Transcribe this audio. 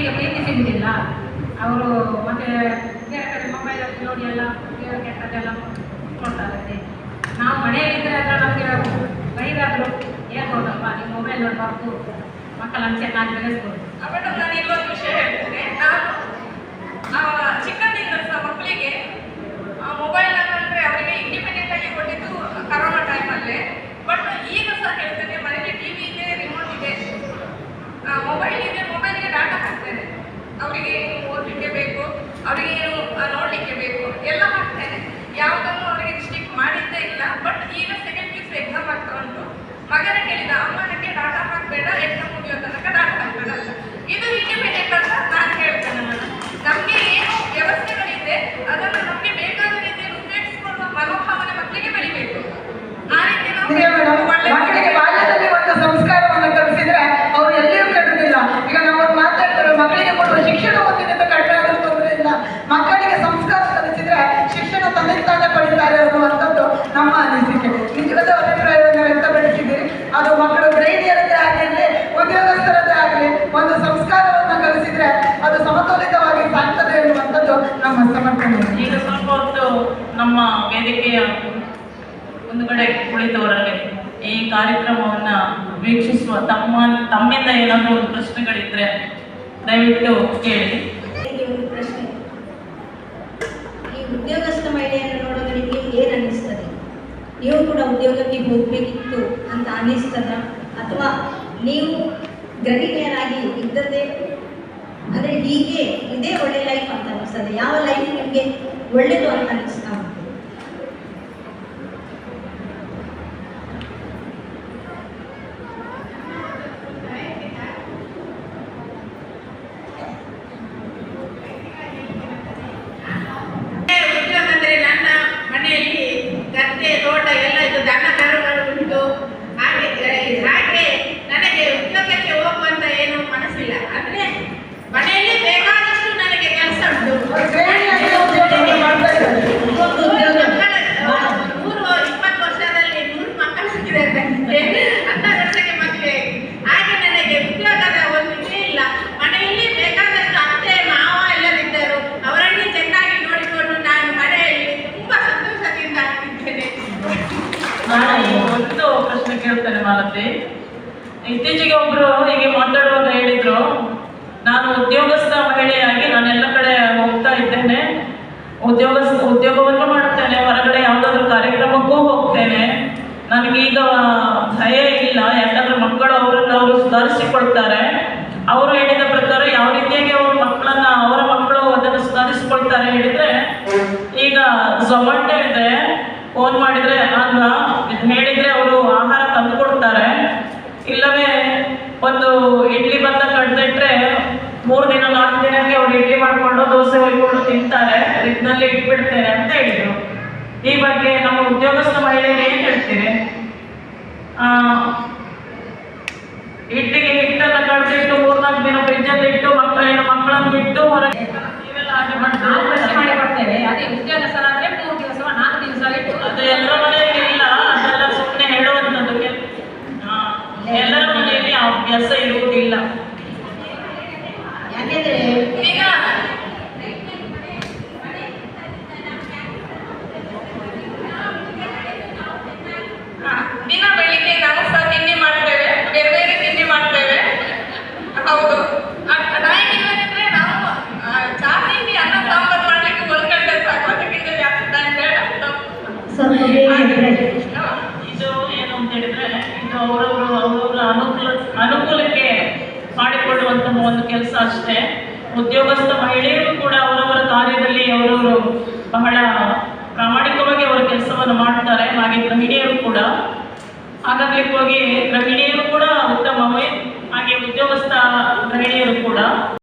ಮಕ್ಕಳಿಗೆ ಪ್ರೀತಿ ಸಿಗುವುದಿಲ್ಲ ಅವರು ಮತ್ತೆ ಬೇರೆ ಕಡೆ ಮೊಬೈಲಲ್ಲಿ ನೋಡಿ ಎಲ್ಲ ಬೇರೆ ಕೆಟ್ಟದ್ದೆಲ್ಲ ನೋಡ್ತಾರೆ ನಾವು ಮನೆಯಲ್ಲಿದ್ದರೆ ಅದರ ನಮಗೆ ಬೈದಾದ್ರು ಹೇಳ್ಬೋದಪ್ಪ ನೀವು ಮೊಬೈಲ್ ನೋಡ್ಬಾರ್ದು, ಮಕ್ಕಳನ್ನು ಚೆನ್ನಾಗಿ ಬೆಳೆಸ್ಬೋದು. ಮೇಡಮ್ ನಾನು ಇಲ್ಲೊಂದು ವಿಷಯ ಹೇಳ್ತೇನೆ. மகர கெளிதான் ಈಗ ಸ್ವಲ್ಪ ಹೊತ್ತು ನಮ್ಮ ವೇದಿಕೆಯ ಒಂದು ಕಡೆ ಕುಳಿತವರಲ್ಲಿ ಈ ಕಾರ್ಯಕ್ರಮವನ್ನು ವೀಕ್ಷಿಸುವ ತಮ್ಮ ತಮ್ಮಿಂದ ಏನಾದರೂ ಒಂದು ಪ್ರಶ್ನೆಗಳಿದ್ರೆ ದಯವಿಟ್ಟು ಕೇಳಿ. ಈ ಉದ್ಯೋಗಸ್ಥ ಮಹಿಳೆಯನ್ನು ನೋಡೋದು ನಿಮಗೆ ಏನು ಅನ್ನಿಸ್ತದೆ? ನೀವು ಕೂಡ ಉದ್ಯೋಗಕ್ಕೆ ಹೋಗಬೇಕಿತ್ತು ಅಂತ ಅನ್ನಿಸ್ತದ? ಅಥವಾ ನೀವು ಗೃಹಿಣಿಯರಾಗಿ ಇದ್ದದ್ದೇ ಅಂದರೆ ಹೀಗೆ ಇದೇ ಒಳ್ಳೆ ಲೈಫ್ ಅಂತ ಅನಿಸ್ತದೆ ಯಾವ ಲೈಫ್ ನಿಮಗೆ ಒಳ್ಳೇದು ಅಂತ ಅನ್ನಿಸ್ತಾ ಉಂಟು ಉದ್ಯೋಗ ಅಂದ್ರೆ ನನ್ನ ಮನೆಯಲ್ಲಿ ಗದ್ದೆ ತೋಟ ಎಲ್ಲ ಇದು ದನ ಕರುಗಳು ಉಂಟು ಹಾಗೆ ಹಾಗೆ ನನಗೆ ಉದ್ಯೋಗಕ್ಕೆ ಹೋಗುವಂತ ಏನು ಮನಸ್ಸಿಲ್ಲ ಅಂದ್ರೆ ಮನೆಯಲ್ಲಿ ಬೇಕಾದಷ್ಟು ನನಗೆ ಕೆಲಸ ಉಂಟು ಗೃಹಿಣಿಯಾಗಿ ಉದ್ಯೋಗವನ್ನು ಮಾಡ್ತಾ ಇದ್ದಾರೆ ಒಂದು ಉದ್ಯೋಗ ಮಕ್ಕಳ- ನೂರು ಇಪ್ಪತ್ತು ವರ್ಷದಲ್ಲಿ ನೂರು ಮಕ್ಕಳು ಸಿಕ್ಕಿದ್ದಾರೆ ನನಗೆ. ಹತ್ತ ವರ್ಷಕ್ಕೆ ಮದುವೆ ಹಾಗೆ ನನಗೆ ಉದ್ಯೋಗದ ಒಂದು ಇದೇ ಇಲ್ಲ ಮನೆಯಲ್ಲಿ ಬೇಕಾದಷ್ಟು ಅತ್ತೆ ಮಾವ ಎಲ್ಲರಿದ್ದರು ಅವರನ್ನೇ ಚೆನ್ನಾಗಿ ನೋಡಿಕೊಂಡು ನಾನು ಮನೆಯಲ್ಲಿ ತುಂಬಾ ಸಂತೋಷದಿಂದ ಇದ್ದೇನೆ ನಾನು ಒಂದು ಪ್ರಶ್ನೆ ಕೇಳ್ತೇನೆ ಮಾಲತಿ ಇತ್ತೀಚೆಗೆ ಒಬ್ರು ಹೀಗೆ ಮಾತಾಡುವಾಗ ಹೇಳಿದ್ರು, ನಾನು ಉದ್ಯೋಗಸ್ಥ ಮಹಿಳೆಯಾಗಿ ನಾನು ಎಲ್ಲ ಕಡೆ ಹೋಗ್ತಾ ಇದ್ದೇನೆ. ಉದ್ಯೋಗ ಉದ್ಯೋಗವನ್ನು ಮಾಡ್ತೇನೆ ಹೊರಗಡೆ ಯಾವುದಾದ್ರೂ ಕಾರ್ಯಕ್ರಮಕ್ಕೂ ಹೋಗ್ತೇನೆ. ನನಗೀಗ ಭಯ ಇಲ್ಲ, ಯಾಕಂದ್ರೆ ಮಕ್ಕಳು ಅವರನ್ನು ಅವರು ಸುಧಾರಿಸಿಕೊಳ್ತಾರೆ. ಅವರು ಹೇಳಿದ ಪ್ರಕಾರ ಯಾವ ರೀತಿಯಾಗಿ ಅವ್ರ ಮಕ್ಕಳನ್ನ, ಅವರ ಮಕ್ಕಳು ಅದನ್ನು ಸುಧಾರಿಸಿಕೊಳ್ತಾರೆ ಹೇಳಿದ್ರೆ, ಈಗ ಝೊಮ್ಯಾಟೊ ಇದೆ. ಫೋನ್ ಮಾಡಿದ್ರೆ ಅಲ್ವಾ? ಹೇಳಿದ್ರೆ ಅವರು ಆಹಾರ ತಂದು ಇಲ್ಲವೇ, ಒಂದು ಇಡ್ಲಿ ಬಂದ ಕಡ್ದಿಟ್ರೆ ಮೂರು ದಿನ, ನಾಲ್ಕು ದಿನಕ್ಕೆ ಅವ್ರು ಇಡ್ಲಿ ಮಾಡ್ಕೊಂಡು ದೋಸೆ ಹೊಯ್ಕೊಂಡು ತಿಂತಾರೆ. ಇದ್ನಲ್ಲಿ ಇಟ್ಬಿಡ್ತೇನೆ ಅಂತ ಹೇಳಿದ್ರು. ಈ ಬಗ್ಗೆ ನಮ್ಮ ಉದ್ಯೋಗಸ್ಥ ಮಹಿಳೆಯರು ಏನು ಹೇಳ್ತೀರಿ? ಇಡ್ಲಿಗೆ ಹಿಟ್ಟನ್ನು ಕಡ್ದಿಟ್ಟು ಮೂರ್ನಾಲ್ಕು ದಿನ ಫ್ರಿಜ್ಜಲ್ಲಿ ಇಟ್ಟು ಮಕ್ಕಳೇನು ಮಕ್ಕಳನ್ನು ಬಿಟ್ಟು ಹೊರಗೆ ಏನು ಅಂತ ಹೇಳಿದ್ರೆ ಇದು ಅನುಕೂಲ ಅನುಕೂಲಕ್ಕೆ ಮಾಡಿಕೊಳ್ಳುವಂತಹ ಒಂದು ಕೆಲಸ ಅಷ್ಟೇ ಉದ್ಯೋಗಸ್ಥ ಮಹಿಳೆಯರು ಕೂಡ ಅವರವರ ಕಾರ್ಯದಲ್ಲಿ ಅವರವರು ಬಹಳ ಪ್ರಾಮಾಣಿಕವಾಗಿ ಅವರ ಕೆಲಸವನ್ನು ಮಾಡ್ತಾರೆ ಹಾಗೆ ಗೃಹಿಣಿಯರು ಕೂಡ ಹಾಗಾಗಿ ಹೋಗಿ ಗೃಹಿಣಿಯರು ಕೂಡ ಉತ್ತಮವೇ ಹಾಗೆ ಉದ್ಯೋಗಸ್ಥ ಗೃಹಿಣಿಯರು ಕೂಡ